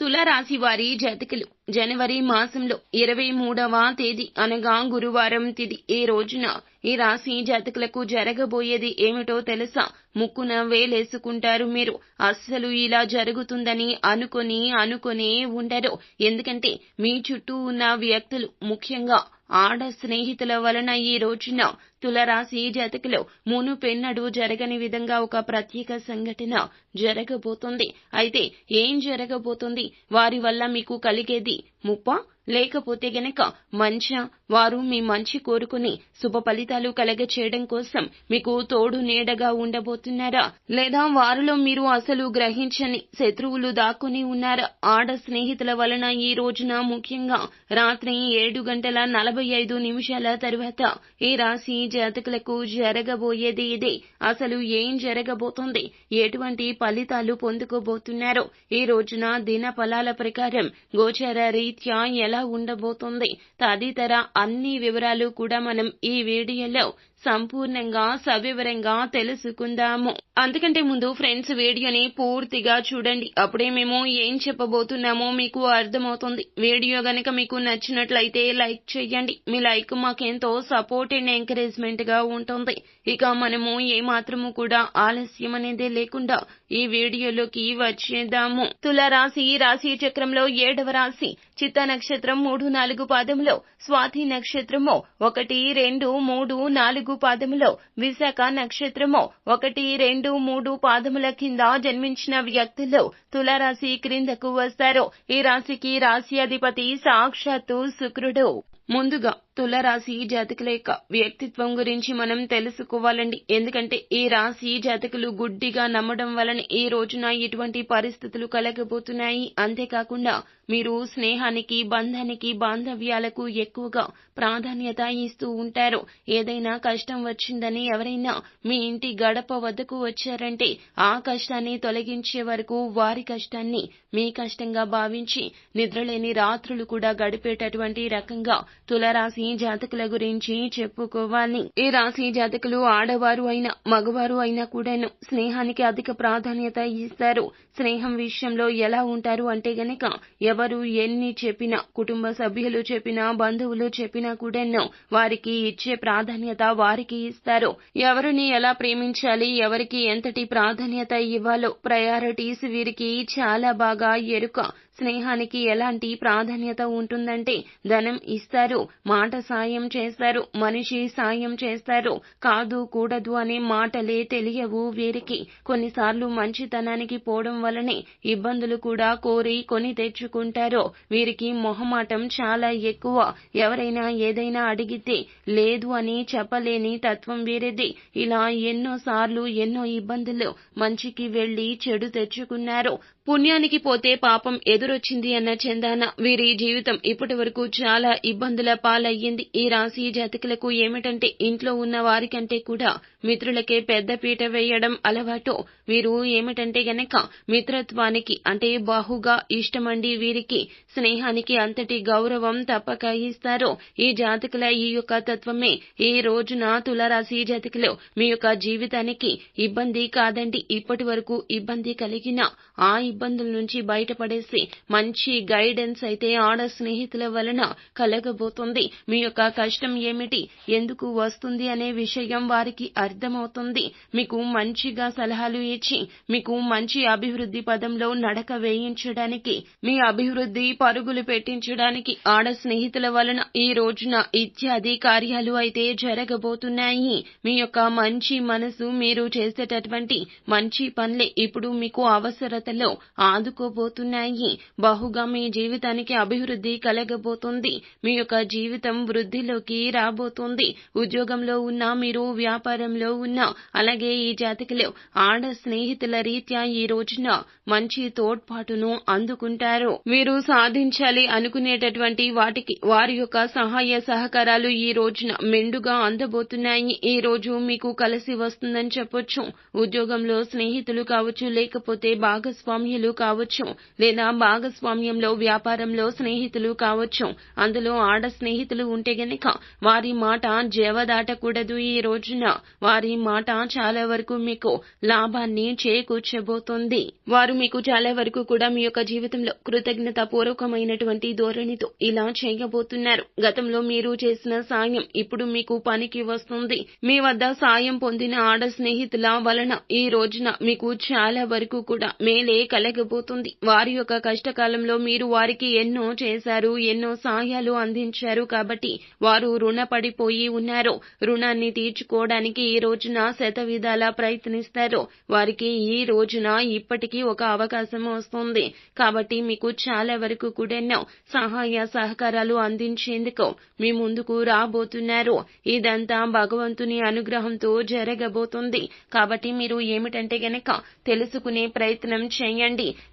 తులరాశి వారి జాతకులు. జనవరి మాసంలో ఇరవై మూడవ తేదీ అనగా గురువారం తిది. ఈ రోజున ఈ రాశి జాతకులకు జరగబోయేది ఏమిటో తెలుసా? ముక్కున వేలేసుకుంటారు మీరు. అస్సలు ఇలా జరుగుతుందని అనుకొని అనుకునే ఉండరు. ఎందుకంటే మీ చుట్టూ ఉన్న వ్యక్తులు ముఖ్యంగా ఆడ స్నేహితుల వలన ఈ రోజున తులరాశి జాతకులు మునుపెన్నడూ జరగని విధంగా ఒక ప్రత్యేక సంఘటన జరగబోతుంది. అయితే ఏం జరగబోతుంది? వారి వల్ల మీకు కలిగేది ముప్ప? లేకపోతే గనక మంచ? వారు మీ మంచి కోరుకుని శుభ ఫలితాలు కలగ చేయడం కోసం మీకు తోడు నీడగా ఉండబోతున్నారా? లేదా వారిలో మీరు అసలు గ్రహించని శత్రువులు దాక్కుని ఉన్నారా? ఆడ స్నేహితుల వలన ఈ రోజున ముఖ్యంగా రాత్రి ఏడు గంటల నలభై ఐదు నిమిషాల తరువాత ఈ రాశి జాతకులకు జరగబోయేది ఇదే అసలు ఏం జరగబోతోంది? ఎటువంటి ఫలితాలు పొందుకోబోతున్నారు? ఈ రోజున దిన ఫలాల ప్రకారం గోచర రీత్యా ఎలా ఉండబోతోంది? తదితర అన్ని వివరాలు కూడా మనం ఈ వీడియోలో సంపూర్ణంగా సవివరంగా తెలుసుకుందాము. అందుకంటే ముందు ఫ్రెండ్స్ వీడియోని పూర్తిగా చూడండి. అప్పుడే మేము ఏం చెప్పబోతున్నామో మీకు అర్థమవుతుంది. వీడియో గనక మీకు నచ్చినట్లయితే లైక్ చేయండి మీ లైక్ మాకెంతో సపోర్ట్ అండ్ ఎంకరేజ్మెంట్గా ఉంటుంది. ఇక మనము ఏ మాత్రము కూడా ఆలస్యం అనేది లేకుండా ఈ వీడియోలోకి వచ్చేద్దాము. తుల రాశి రాశి చక్రంలో ఏడవ రాశి. చిత్త నక్షత్రం మూడు నాలుగు పాదములో స్వాతి నక్షత్రము ఒకటి రెండు మూడు నాలుగు పాదములో విశాఖ నక్షత్రము ఒకటి రెండు మూడు పాదముల కింద జన్మించిన వ్యక్తులు తులారాశి క్రిందకు వస్తారు. ఈ రాశికి రాశి అధిపతి సాక్షాత్తు శుక్రుడు. ముందుగా తులరాశి జాతకుల యొక్క వ్యక్తిత్వం గురించి మనం తెలుసుకోవాలండి. ఎందుకంటే ఈ రాశి జాతకులు గుడ్డిగా నమ్మడం వలన ఈ రోజున ఇటువంటి పరిస్థితులు కలగబోతున్నాయి. అంతేకాకుండా మీరు స్నేహానికి బంధానికి బాంధవ్యాలకు ఎక్కువగా ప్రాధాన్యత ఇస్తూ ఉంటారు. ఏదైనా కష్టం వచ్చిందని ఎవరైనా మీ ఇంటి గడప వద్దకు వచ్చారంటే ఆ కష్టాన్ని తొలగించే వరకు వారి కష్టాన్ని మీ కష్టంగా భావించి నిద్రలేని రాత్రులు కూడా గడిపేటటువంటి రకంగా తులరాశి జాతకుల గురించి చెప్పుకోవాలి. ఈ రాశి జాతకులు ఆడవారు అయినా మగవారు అయినా కూడాను స్నేహానికి అధిక ప్రాధాన్యత ఇస్తారు. స్నేహం విషయంలో ఎలా ఉంటారు అంటే గనక ఎవరు ఎన్ని చెప్పినా కుటుంబ సభ్యులు చెప్పినా బంధువులు చెప్పినా కూడాను వారికి ఇచ్చే ప్రాధాన్యత వారికి ఇస్తారు. ఎవరిని ఎలా ప్రేమించాలి ఎవరికి ఎంతటి ప్రాధాన్యత ఇవ్వాలో ప్రయారిటీస్ వీరికి చాలా బాగా ఎరుక. స్నేహానికి ఎలాంటి ప్రాధాన్యత ఉంటుందంటే ధనం ఇస్తారు మాట సాయం చేస్తారు మనిషి సాయం చేస్తారు. కాదు కూడదు అనే మాటలే తెలియవు వీరికి. కొన్నిసార్లు మంచితనానికి పోవడం వలనే ఇబ్బందులు కూడా కోరి కొని తెచ్చుకుంటారు. వీరికి మొహమాటం చాలా ఎక్కువ. ఎవరైనా ఏదైనా అడిగితే లేదు అని చెప్పలేని తత్వం వీరిది. ఇలా ఎన్నో సార్లు ఎన్నో ఇబ్బందులు మంచికి వెళ్ళి చెడు తెచ్చుకున్నారు. పుణ్యానికి పోతే పాపం ఎదురొచ్చింది అన్న చందాన వీరి జీవితం ఇప్పటి వరకు చాలా ఇబ్బందుల పాలయ్యింది. ఈ రాశి జాతకులకు ఏమిటంటే ఇంట్లో ఉన్న వారికంటే కూడా మిత్రులకే పెద్ద పీట వేయడం అలవాటు. వీరు ఏమిటంటే గనక మిత్రత్వానికి అంటే బాహుగా ఇష్టమండి వీరికి స్నేహానికి అంతటి గౌరవం తప్పక ఇస్తారు. ఈ జాతకుల ఈ యొక్క తత్వమే. ఈ రోజున తులరాశి జాతకులు మీ యొక్క జీవితానికి ఇబ్బంది కాదండి. ఇప్పటి వరకు ఇబ్బంది కలిగిన ఆ ఇబ్బందుల నుంచి బయటపడేసి మంచి గైడెన్స్ అయితే ఆడ స్నేహితుల వలన కలగబోతుంది. మీ యొక్క కష్టం ఏమిటి? ఎందుకు వస్తుంది అనే విషయం వారికి అర్థమవుతుంది. మీకు మంచిగా సలహాలు ఇచ్చి మీకు మంచి అభివృద్ధి పదంలో నడక వేయించడానికి మీ అభివృద్ధి పరుగులు పెట్టించడానికి ఆడ స్నేహితుల వలన ఈ రోజున ఇత్యాది కార్యాలు అయితే జరగబోతున్నాయి. మీ యొక్క మంచి మనసు మీరు చేసేటటువంటి మంచి పనులే ఇప్పుడు మీకు అవసరతలో ఆదుకోబోతున్నాయి. బహుగా మీ జీవితానికి అభివృద్ధి కలగబోతుంది. మీ యొక్క జీవితం వృద్ధిలోకి రాబోతుంది. ఉద్యోగంలో ఉన్న మీరు వ్యాపారంలో ఉన్న అలాగే ఈ జాతకులు ఆడ స్నేహితుల రీత్యా ఈ రోజున మంచి తోడ్పాటును అందుకుంటారు. మీరు సాధించాలి అనుకునేటటువంటి వాటికి వారి యొక్క సహాయ సహకారాలు ఈ రోజున మెండుగా అందబోతున్నాయి. ఈ రోజు మీకు కలిసి వస్తుందని చెప్పొచ్చు. ఉద్యోగంలో స్నేహితులు కావచ్చు లేకపోతే భాగస్వామ్యులు కావచ్చు లేదా భాగస్వామ్యంలో వ్యాపారంలో స్నేహితులు కావచ్చు. అందులో ఆడ స్నేహితులు ఉంటే గనక వారి మాట జవదాటకూడదు ఈ రోజున. వారి మాట చాలా వరకు మీకు లాభాన్ని చేకూర్చబోతోంది. వారు మీకు చాలా వరకు కూడా మీ యొక్క జీవితంలో కృతజ్ఞత పూర్వకమైనటువంటి ధోరణితో ఇలా చేయబోతున్నారు. గతంలో మీరు చేసిన సాయం ఇప్పుడు మీకు పనికి వస్తుంది. మీ వద్ద సాయం పొందిన ఆడ స్నేహితుల వలన ఈ రోజున మీకు చాలా వరకు కూడా మేలే కలగబోతుంది. వారి యొక్క కష్టకాలంలో మీరు వారికి ఎన్నో చేశారు ఎన్నో సాయాలు అందించారు కాబట్టి వారు రుణపడిపోయి ఉన్నారు. రుణాన్ని తీర్చుకోవడానికి ఈ రోజున శత విధాలా ప్రయత్నిస్తారు. వారికి ఈ రోజున ఇప్పటికీ ఒక అవకాశం వస్తుంది. కాబట్టి మీకు చాలా వరకు కూడా సహాయ సహకారాలు అందించేందుకు మీ ముందుకు రాబోతున్నారు. ఇదంతా భగవంతుని అనుగ్రహంతో జరగబోతుంది. కాబట్టి మీరు ఏమిటంటే గనక తెలుసుకునే ప్రయత్నం చేయండి.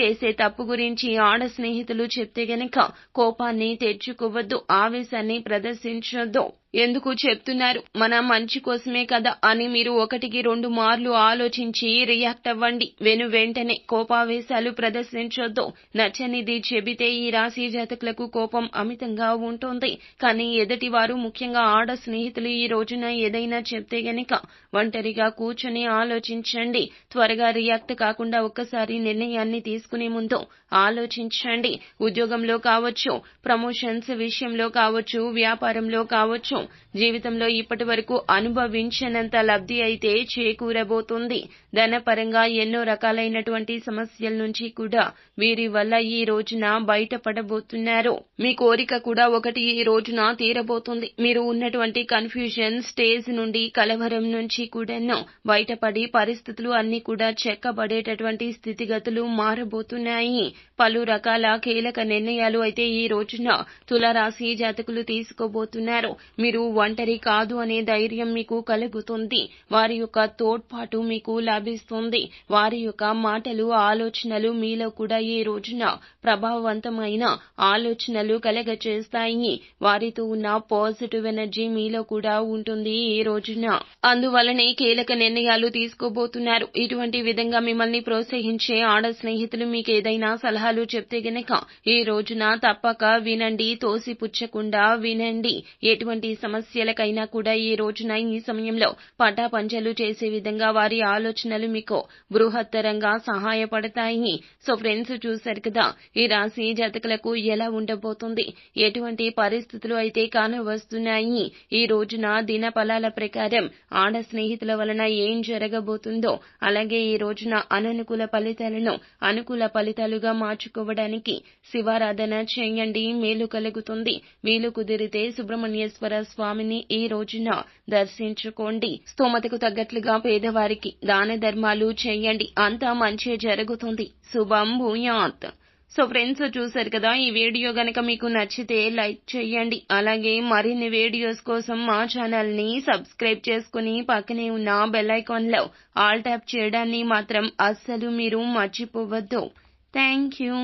చేసే తప్పు గురించి ఆడ స్నేహితులు చెప్తే గనక కోపాన్ని తెచ్చుకోవద్దు ఆవేశాన్ని ప్రదర్శించొద్దు. ఎందుకు చెప్తున్నారు? మన మంచి కోసమే కదా అని మీరు ఒకటికి రెండు మార్లు ఆలోచించి రియాక్ట్ అవ్వండి. వెను వెంటనే కోపావేశాలు ప్రదర్శించొద్దు. నచ్చనిది చెబితే ఈ రాశి జాతకులకు కోపం అమితంగా ఉంటుంది. కానీ ఎదుటి వారు ముఖ్యంగా ఆడ స్నేహితులు ఈ రోజున ఏదైనా చెప్తే గనక ఒంటరిగా కూర్చొని ఆలోచించండి. త్వరగా రియాక్ట్ కాకుండా ఒక్కసారి నిర్ణయాన్ని తీసుకునే ముందు ఆలోచించండి. ఉద్యోగంలో కావచ్చు ప్రమోషన్స్ విషయంలో కావచ్చు వ్యాపారంలో కావచ్చు జీవితంలో ఇప్పటి వరకు అనుభవించినంత లబ్ధి అయితే చేకూరబోతుంది. ధనపరంగా ఎన్నో రకాలైనటువంటి సమస్యల నుంచి కూడా వీరి వల్ల ఈ రోజున బయటపడబోతున్నారు. మీ కోరిక కూడా ఒకటి ఈ రోజున తీరబోతుంది. మీరు ఉన్నటువంటి కన్ఫ్యూజన్ స్టేజ్ నుండి కలవరం నుంచి కూడాను బయటపడి పరిస్థితులు అన్ని కూడా చెక్కబడేటటువంటి స్థితిగతులు మారబోతున్నాయి. పలు రకాల కీలక నిర్ణయాలు అయితే ఈ రోజున తులరాశి జాతకులు తీసుకోబోతున్నారు. మీరు ఒంటరి కాదు అనే ధైర్యం మీకు కలుగుతుంది. వారి యొక్క తోడ్పాటు మీకు లభిస్తుంది. వారి యొక్క మాటలు ఆలోచనలు మీలో కూడా ఈ రోజున ప్రభావవంతమైన ఆలోచనలు కలగచేస్తాయి వారితో ఉన్న పాజిటివ్ ఎనర్జీ మీలో కూడా ఉంటుంది ఈ రోజున. అందువలనే కీలక నిర్ణయాలు తీసుకోబోతున్నారు. ఇటువంటి విధంగా మిమ్మల్ని ప్రోత్సహించే ఆడ స్నేహితులు మీకు ఏదైనా సలహాలు చెప్తే గనక ఈ రోజున తప్పక వినండి తోసిపుచ్చకుండా వినండి. ఎటువంటి సమస్యలకైనా కూడా ఈ రోజున ఈ సమయంలో పటాపంచలు చేసే విధంగా వారి ఆలోచనలు మీకు బృహత్తరంగా సహాయపడతాయి. సో ఫ్రెండ్స్ చూశారు కదా ఈ రాశి జాతకులకు ఎలా ఉండబోతుంది? ఎటువంటి పరిస్థితులు అయితే కానవస్తున్నాయి? ఈ రోజున దిన ఫలాల ప్రకారం ఆడ స్నేహితుల వలన ఏం జరగబోతుందో అలాగే ఈ రోజున అననుకూల ఫలితాలను అనుకూల ఫలితాలుగా మార్చుకోవడానికి శివారాధన చేయండి. మేలు కలుగుతుంది. వీలు కుదిరితే సుబ్రహ్మణ్యేశ్వర స్వామిని ఈ రోజున దర్శించుకోండి. స్తోమతకు తగ్గట్లుగా పేదవారికి దాన ధర్మాలు చేయండి. అంతా మంచి జరుగుతుంది. శుభం భూయాత్. సో ఫ్రెండ్స్ చూసారు కదా ఈ వీడియో గనక మీకు నచ్చితే లైక్ చేయండి. అలాగే మరిన్ని వీడియోస్ కోసం మా ఛానల్ని సబ్స్క్రైబ్ చేసుకుని పక్కనే ఉన్న బెల్ ఐకాన్లో ఆల్ ట్యాప్ చేయడాన్ని మాత్రం అస్సలు మీరు మర్చిపోవద్దు. Thank you